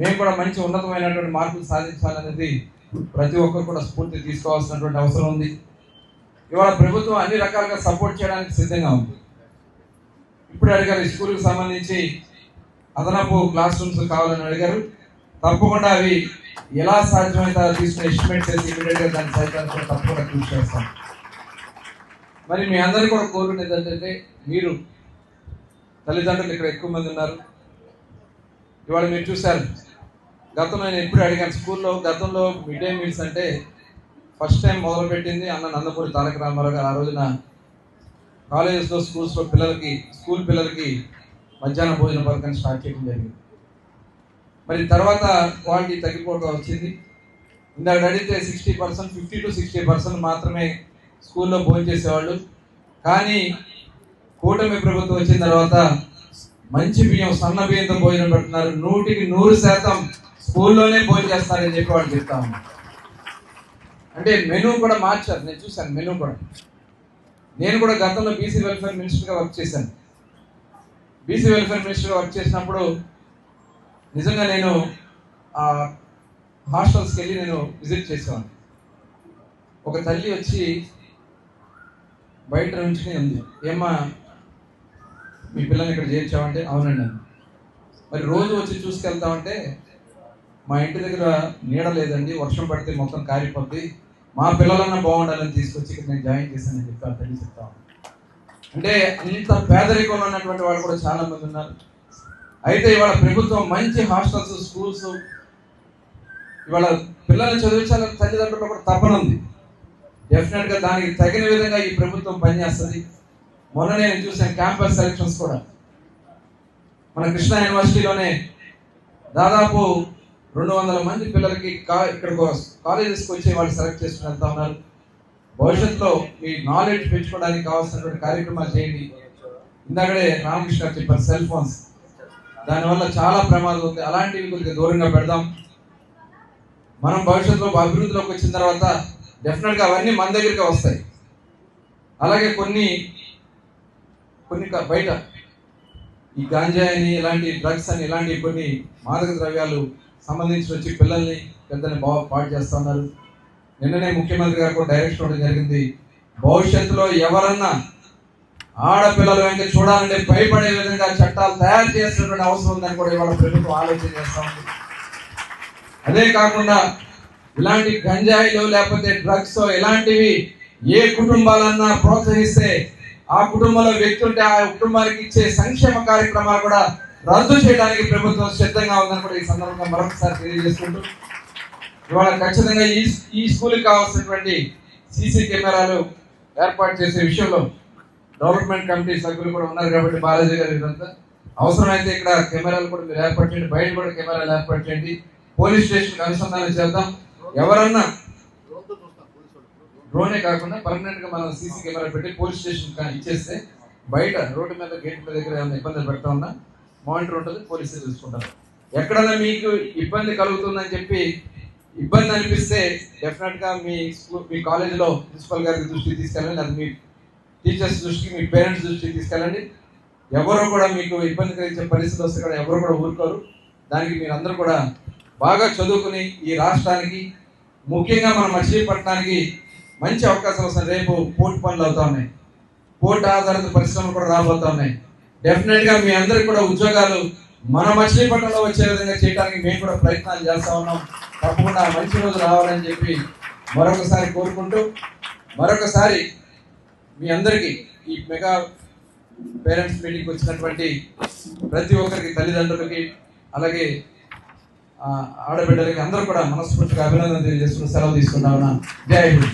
మేము కూడా మంచి ఉన్నతమైనటువంటి మార్పులు సాధించాలనేది ప్రతి ఒక్కరు కూడా స్ఫూర్తి తీసుకోవాల్సినటువంటి అవసరం ఉంది. ఇవాళ ప్రభుత్వం అన్ని రకాలుగా సపోర్ట్ చేయడానికి సిద్ధంగా ఉంది. ఇప్పుడు అడిగారు స్కూల్కి సంబంధించి అదనపు క్లాస్ రూమ్స్ కావాలని అడిగారు. తప్పకుండా అవి ఎలా సాధ్యమైతే అలా తీసుకుని ఎస్టిమేట్ చేసి ఇమీడియట్గా దాని తప్పకుండా కృషి చేస్తాం. మరి మీ అందరికీ కూడా కోరుకునేది ఏంటంటే మీరు తల్లిదండ్రులు ఇక్కడ ఎక్కువ మంది ఉన్నారు. ఇవాళ మీరు చూశారు గతంలో నేను ఎప్పుడు అడిగాను స్కూల్లో గతంలో మిడ్ డే మీల్స్ అంటే ఫస్ట్ టైం మొదలుపెట్టింది అన్న నందపూరి తారక రామారావు గారు ఆ రోజున. కాలేజెస్లో స్కూల్స్లో పిల్లలకి స్కూల్ పిల్లలకి మధ్యాహ్న భోజన పథకం స్టార్ట్ చేయడం జరిగింది. మరి తర్వాత క్వాలిటీ తగ్గిపోవడం వచ్చింది. ఇందాక అడిగితే sixty percent fifty to sixty percent మాత్రమే స్కూల్లో భోజనం చేసేవాళ్ళు. కానీ కూటమి ప్రభుత్వం వచ్చిన తర్వాత మంచి బియ్యం సన్న బియ్యంతో భోజనం పెడుతున్నారు. నూటికి నూరు శాతం స్కూల్లోనే భోజనం చేస్తారని చెప్పి వాళ్ళు చెప్తా ఉన్నారు. అంటే మెనూ కూడా మార్చారు. నేను చూశాను మెనూ కూడా. నేను కూడా గతంలో బీసీ వెల్ఫేర్ మినిస్టర్గా వర్క్ చేశాను. బీసీ వెల్ఫేర్ మినిస్టర్గా వర్క్ చేసినప్పుడు నిజంగా నేను ఆ హాస్టల్స్కి వెళ్ళి నేను విజిట్ చేసేవాడిని. ఒక తల్లి వచ్చి బయట నుంచి ఉంది. ఏమ్మా మీ పిల్లల్ని ఇక్కడ చేర్చావంటే? అవునండి. మరి రోజు వచ్చి చూసుకెళ్తామంటే మా ఇంటి దగ్గర నీడ లేదండి వర్షం పడితే మొత్తం కారిపోద్ది. మా పిల్లలన్నా బాగుండాలని తీసుకొచ్చి ఇక్కడ నేను జాయిన్ చేశానని చెప్పి ఆ తల్లి చెప్తా అంటే అంత పేదరికంలో ఉన్నటువంటి వాళ్ళు కూడా చాలా మంది ఉన్నారు. అయితే ఇవాళ ప్రభుత్వం మంచి హాస్టల్స్ స్కూల్స్ ఇవాళ పిల్లల్ని చదివించాలని తల్లిదండ్రులు కూడా తప్పనుంది ఉంది. దానికి తగిన విధంగా ఈ ప్రభుత్వం పనిచేస్తుంది. మొన్న నేను చూసాను క్యాంపస్ సెలక్షన్స్ కూడా. మన కృష్ణా యూనివర్సిటీలోనే దాదాపు రెండు వందల మంది పిల్లలకి కా ఇక్కడికి కాలేజెస్కి వచ్చి వాళ్ళు సెలెక్ట్ చేసుకుని వెళ్తా ఉన్నారు. భవిష్యత్తులో మీ నాలెడ్జ్ పెంచుకోవడానికి కావాల్సినటువంటి కార్యక్రమాలు చేయండి. ఇందాకడే రామకృష్ణ గారు చెప్పారు సెల్ ఫోన్స్ దానివల్ల చాలా ప్రమాదం ఉంది. అలాంటివి కొద్దిగా దూరంగా పెడదాం. మనం భవిష్యత్తులో అభివృద్ధిలోకి వచ్చిన తర్వాత డెఫినెట్గా అవన్నీ మన దగ్గరికి వస్తాయి. అలాగే కొన్ని కొన్ని బయట ఈ గాంజా అని ఇలాంటి డ్రగ్స్ అని ఇలాంటి కొన్ని మాదక ద్రవ్యాలు సంబంధించి వచ్చి పిల్లల్ని పెద్దని బాగా పాటు చేస్తున్నారు నిన్ననే ముఖ్యమంత్రి గారు కూడా డైరెక్షన్ ఇవ్వడం జరిగింది. భవిష్యత్తులో ఎవరన్నా ఆడపిల్లలు వెంట చూడాలంటే భయపడే విధంగా చట్టాలు తయారు చేసినటువంటి అవసరం ఉందని కూడా ఇవాళ ప్రభుత్వం ఆలోచన చేస్తా ఉంది. అదే కాకుండా ఇలాంటి గంజాయిలు లేకపోతే డ్రగ్స్ ఇలాంటివి ఏ కుటుంబాలన్నా ప్రోత్సహిస్తే ఆ కుటుంబంలో వ్యక్తి ఉంటే ఆ కుటుంబానికి ఇచ్చే సంక్షేమ కార్యక్రమాలు కూడా రద్దు చేయడానికి ప్రభుత్వం సిద్ధంగా ఉందని కూడా ఈ సందర్భంగా మరొకసారి తెలియజేసుకుంటూ ఇవాళ ఖచ్చితంగా ఈ ఈ స్కూల్కి కావాల్సినటువంటి సీసీ కెమెరాలు ఏర్పాటు చేసే విషయంలో డెవలప్మెంట్ కమిటీ సభ్యులు కూడా ఉన్నారు కాబట్టి బాలాజీ గారు ఇదంతా. అవసరమైతే ఇక్కడ కెమెరాలు కూడా మీరు ఏర్పాటు చేయండి. బయట కూడా కెమెరాలు ఏర్పాటు చేయండి. పోలీస్ స్టేషన్కి అనుసంధానం చేద్దాం. ఎవరన్నా డ్రోనే కాకుండా పర్మనెంట్గా మనం సీసీ కెమెరా పెట్టి పోలీస్ స్టేషన్ ఇచ్చేస్తే బయట రోడ్డు మీద గేట్ మీద దగ్గర ఏమైనా ఇబ్బందులు పెడతా ఉన్నా మానిటర్ ఉంటుంది పోలీసులు చూసుకుంటారు ఎక్కడైనా మీకు ఇబ్బంది కలుగుతుందని చెప్పి ఇబ్బంది అనిపిస్తే డెఫినెట్గా మీ స్కూల్ మీ కాలేజీలో ప్రిన్సిపల్ గారికి దృష్టికి తీసుకెళ్ళండి అది మీ టీచర్స్ దృష్టికి మీ పేరెంట్స్ దృష్టికి తీసుకెళ్ళండి. ఎవరు కూడా మీకు ఇబ్బంది కలిగించే పరిస్థితి వస్తే కూడా ఎవరు కూడా ఊరుకోరు. దానికి మీరందరూ కూడా బాగా చదువుకుని ఈ రాష్ట్రానికి ముఖ్యంగా మన మచిలీపట్నానికి మంచి అవకాశాలు వస్తాయి. రేపు పోటీ పనులు అవుతా ఉన్నాయి. పోటీ ఆధారిత పరిశ్రమలు కూడా రాబోతా ఉన్నాయి. డెఫినెట్గా మీ అందరికి కూడా ఉద్యోగాలు మన మచిలీపట్నంలో వచ్చే విధంగా చేయడానికి మేము కూడా ప్రయత్నాలు చేస్తా ఉన్నాం. తప్పకుండా మంచి రోజు రావాలని చెప్పి మరొకసారి కోరుకుంటూ మరొకసారి మీ అందరికీ ఈ మెగా పేరెంట్స్ మీటింగ్కి వచ్చినటువంటి ప్రతి ఒక్కరికి తల్లిదండ్రులకి అలాగే ఆడబిడ్డలకి అందరూ కూడా మనస్ఫూర్తిగా అభినందన తెలియజేసుకుని సెలవు తీసుకుంటా ఉన్నా జై హింద్.